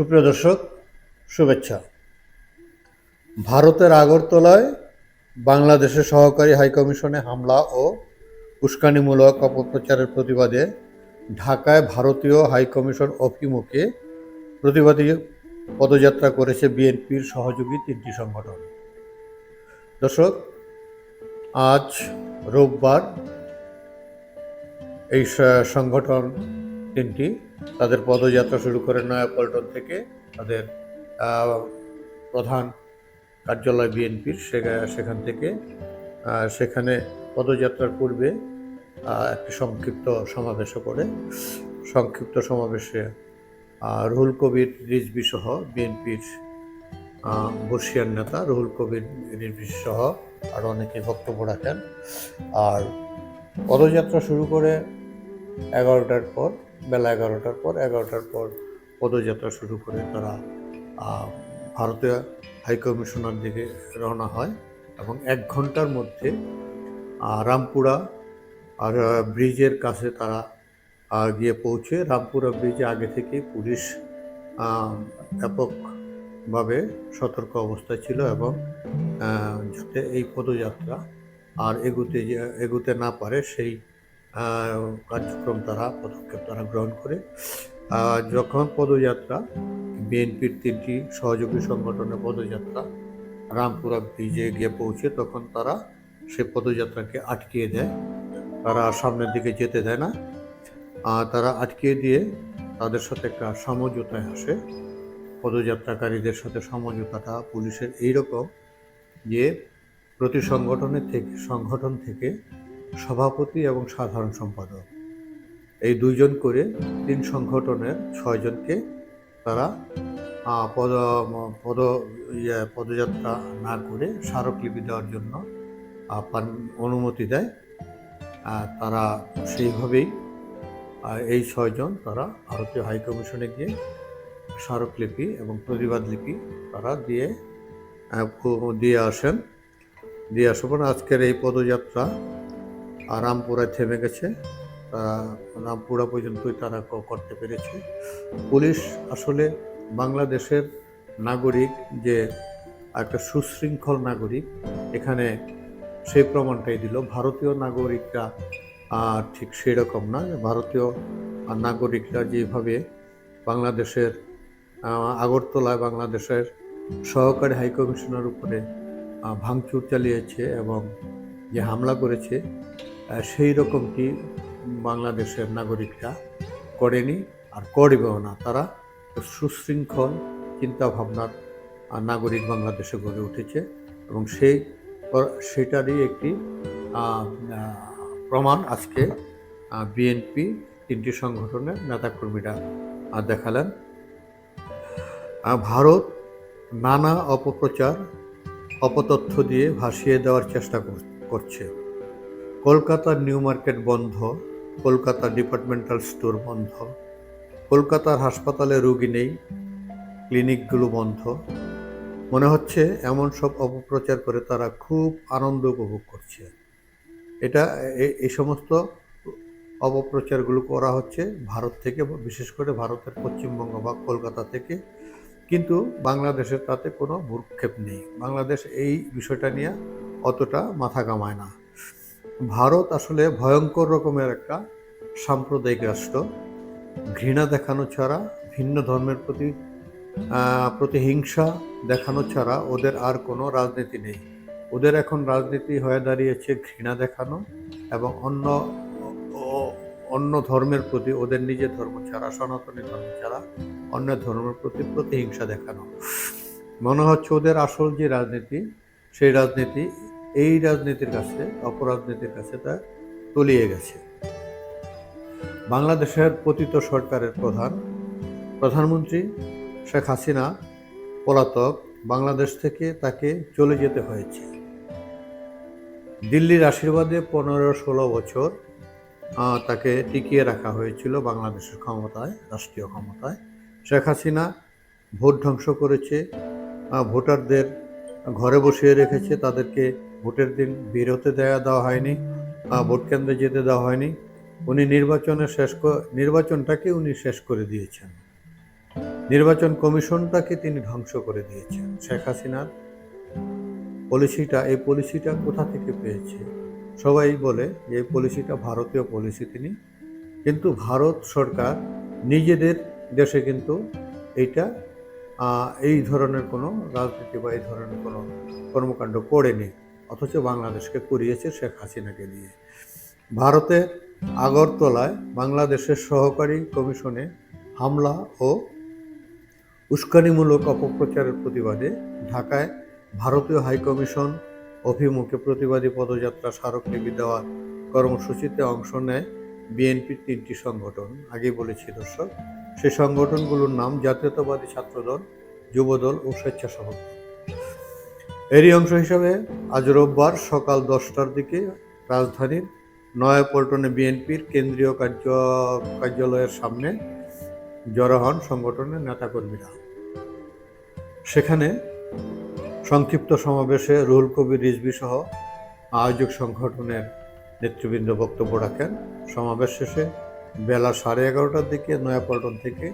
সুপ্রিয় দর্শক, শুভেচ্ছা। ভারতের আগরতলায় বাংলাদেশের সহকারী হাইকমিশনে হামলা ও উস্কানিমূলক অপপ্রচারের প্রতিবাদে ঢাকায় ভারতীয় হাইকমিশন অভিমুখে প্রতিবাদী পদযাত্রা করেছে বিএনপির সহযোগী তিনটি সংগঠন। দর্শক, আজ রোববার এই সংগঠন তিনটি। তাদের পদযাত্রা শুরু করে নয়াপল্টন থেকে তাদের প্রধান কার্যালয় বিএনপির সেখান থেকে। সেখানে পদযাত্রার পূর্বে একটি সংক্ষিপ্ত সমাবেশও করে সংক্ষিপ্ত সমাবেশে রুহুল কবির রিজবি সহ বিএনপির বর্ষিয়ান নেতা রুহুল কবির রিজবি সহ আরও অনেকে বক্তব্য রাখেন। আর পদযাত্রা শুরু করে এগারোটার পর বেলা এগারোটার পর এগারোটার পর পদযাত্রা শুরু করে তারা ভারতীয় হাইকমিশনার দিকে রওনা হয় এবং এক ঘণ্টার মধ্যে রামপুরা আর ব্রিজের কাছে তারা গিয়ে পৌঁছে। রামপুরা ব্রিজে আগে থেকেই পুলিশ ব্যাপকভাবে সতর্ক অবস্থায় ছিল এবং যাতে এই পদযাত্রা আর এগুতে এগুতে না পারে, সেই কার্যক্রম তারা পদক্ষেপ তারা গ্রহণ করে যখন পদযাত্রা, বিএনপির তিনটি সহযোগী সংগঠনের পদযাত্রা রামপুরা ব্রিজে গিয়ে পৌঁছে, তখন তারা সে পদযাত্রাকে আটকিয়ে দেয়। তারা সামনের দিকে যেতে দেয় না। তারা আটকিয়ে দিয়ে তাদের সাথে একটা সমঝোতায় আসে। পদযাত্রাকারীদের সাথে সমঝোতাটা পুলিশের এইরকম যে প্রতি সংগঠনের থেকে, সংগঠন থেকে সভাপতি এবং সাধারণ সম্পাদক। এই দুইজন করে তিন সংগঠনের ছয়জনকে তারা পদ পদ ইয়ে, পদযাত্রা না করে স্মারকলিপি দেওয়ার জন্য অনুমতি দেয়। তারা সেইভাবেই এই ছয়জন তারা ভারতীয় হাইকমিশনে গিয়ে স্মারকলিপি এবং প্রতিবাদ লিপি তারা দিয়ে দিয়ে আসেন। দিয়ে পর আজকের এই পদযাত্রা আর রামপুরায় থেমে গেছে। তারা রামপুরা পর্যন্তই তারা করতে পেরেছে। পুলিশ আসলে বাংলাদেশের নাগরিক যে একটা সুশৃঙ্খল নাগরিক, এখানে সেই প্রমাণটাই দিল। ভারতীয় নাগরিকরা ঠিক সেই রকম না। ভারতীয় নাগরিকরা যেভাবে বাংলাদেশের আগরতলায় বাংলাদেশের সহকারী হাইকমিশনার উপরে ভাঙচুর চালিয়েছে এবং যে হামলা করেছে সেই রকমটি বাংলাদেশের নাগরিকরা করেনি আর করবেও না। তারা সুশৃঙ্খল চিন্তাভাবনার নাগরিক বাংলাদেশে গড়ে উঠেছে এবং সেই সেটারই একটি প্রমাণ আজকে বিএনপি তিনটি সংগঠনের নেতাকর্মীরা দেখালেন। ভারত নানা অপপ্রচার, অপতথ্য দিয়ে ভাসিয়ে দেওয়ার চেষ্টা কর- করছে। কলকাতার নিউ মার্কেট বন্ধ কলকাতার ডিপার্টমেন্টাল স্টোর বন্ধ, কলকাতার হাসপাতালে রোগী নেই, ক্লিনিকগুলো বন্ধ। মনে হচ্ছে এমন সব অপপ্রচার করে তারা খুব আনন্দ উপভোগ করছে। এটা এই সমস্ত অপপ্রচারগুলো করা হচ্ছে ভারত থেকে, বিশেষ করে ভারতের পশ্চিমবঙ্গ বা কলকাতা থেকে। কিন্তু বাংলাদেশের তাতে কোনো ভূক্ষেপ নেই। বাংলাদেশ এই বিষয়টা নিয়ে অতটা মাথা কামায় না। ভারত আসলে ভয়ঙ্কর রকমের একটা সাম্প্রদায়িক রাষ্ট্র। ঘৃণা দেখানো ছাড়া, ভিন্ন ধর্মের প্রতি প্রতিহিংসা দেখানো ছাড়া ওদের আর কোনো রাজনীতি নেই। ওদের এখন রাজনীতি হয়ে দাঁড়িয়েছে ঘৃণা দেখানো এবং অন্য অন্য ধর্মের প্রতি ওদের নিজের ধর্ম ছাড়া, সনাতনী ধর্ম ছাড়া অন্য ধর্মের প্রতি প্রতিহিংসা দেখানো। মনে হচ্ছে ওদের আসল যে রাজনীতি, সেই রাজনীতি এই রাজনীতির কাছে, অপরাজনীতির কাছে তা তলিয়ে গেছে। বাংলাদেশের পতিত সরকারের প্রধান, প্রধানমন্ত্রী শেখ হাসিনা পলাতক বাংলাদেশ থেকে তাকে চলে যেতে হয়েছে। দিল্লির আশীর্বাদে পনেরো ষোলো বছর তাকে টিকিয়ে রাখা হয়েছিল বাংলাদেশের ক্ষমতায়, রাষ্ট্রীয় ক্ষমতায়। শেখ হাসিনা ভোট ধ্বংস করেছে ভোটারদের ঘরে বসিয়ে রেখেছে, তাদেরকে ভোটের দিন বের হতে দেওয়া দেওয়া হয়নি ভোট কেন্দ্রে যেতে দেওয়া হয়নি। উনি নির্বাচনে শেষ নির্বাচনটাকে উনি শেষ করে দিয়েছেন। নির্বাচন কমিশনটাকে তিনি ধ্বংস করে দিয়েছেন। শেখ হাসিনার পলিসিটা, এই পলিসিটা কোথা থেকে পেয়েছে? সবাই বলে যে এই পলিসিটা ভারতীয় পলিসি তিনি। কিন্তু ভারত সরকার নিজেদের দেশে কিন্তু এইটা এই ধরনের কোনো রাজনীতি বা এই ধরনের কোনো কর্মকাণ্ড করেনি। অথচ বাংলাদেশকে করিয়েছে শেখ হাসিনাকে দিয়ে ভারতের আগরতলায় বাংলাদেশের সহকারী কমিশনে হামলা ও উস্কানিমূলক অপপ্রচারের প্রতিবাদে ঢাকায় ভারতীয় হাইকমিশন অভিমুখে প্রতিবাদী পদযাত্রা স্মারকলিপি দেওয়ার কর্মসূচিতে অংশ নেয় বিএনপির তিনটি সংগঠন আগেই বলেছি দর্শক, সেই সংগঠনগুলোর নাম জাতীয়তাবাদী ছাত্রদল, যুবদল ও স্বেচ্ছাসেবক দল। এরই অংশ হিসাবে আজ রোববার সকাল দশটার দিকে রাজধানীর নয়াপল্টনে বিএনপির কেন্দ্রীয় কার্য, কার্যালয়ের সামনে জড়ো হন সংগঠনের নেতাকর্মীরা। সেখানে সংক্ষিপ্ত সমাবেশে রুহুল কবির রিজভি সহ আয়োজক সংগঠনের নেতৃবৃন্দ বক্তব্য রাখেন। সমাবেশ শেষে বেলা সাড়ে এগারোটার দিকে নয়াপল্টন থেকে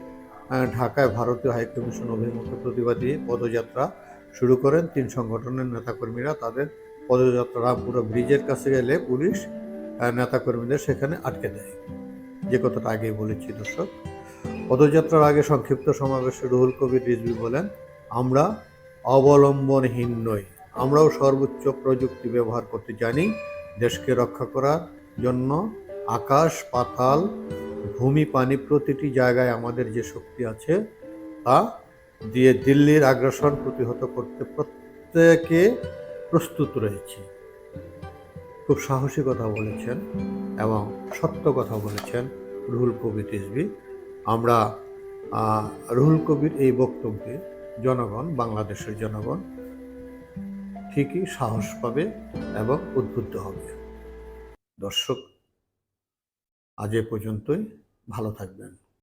ঢাকায় ভারতীয় হাইকমিশন অভিমুখে প্রতিবাদী পদযাত্রা শুরু করেন তিন সংগঠনের নেতাকর্মীরা। তাদের পদযাত্রা রামপুরা ব্রিজের কাছে গেলে পুলিশ নেতাকর্মীদের সেখানে আটকে দেয়। যে কথাটা আগেই বলেছি দর্শক। পদযাত্রার আগে সংক্ষিপ্ত সমাবেশে রুহুল কবির রিজভি বলেন, আমরা অবলম্বনহীন নই। আমরাও সর্বোচ্চ প্রযুক্তি ব্যবহার করতে জানি। দেশকে রক্ষা করার জন্য আকাশ, পাতাল, ভূমি, পানি প্রতিটি জায়গায় আমাদের যে শক্তি আছে, তা দিয়ে দিল্লির আগ্রাসন প্রতিহত করতে প্রত্যেকে প্রস্তুত রয়েছে। খুব সাহসী কথা বলেছেন এবং সত্য কথা বলেছেন রুহুল কবির রিজভি। আমরা রুহুল কবির এই বক্তব্যে জনগণ, বাংলাদেশের জনগণ ঠিকই সাহস পাবে এবং উদ্বুদ্ধ হবে। দর্শক, আজ এ পর্যন্তই। ভালো থাকবেন।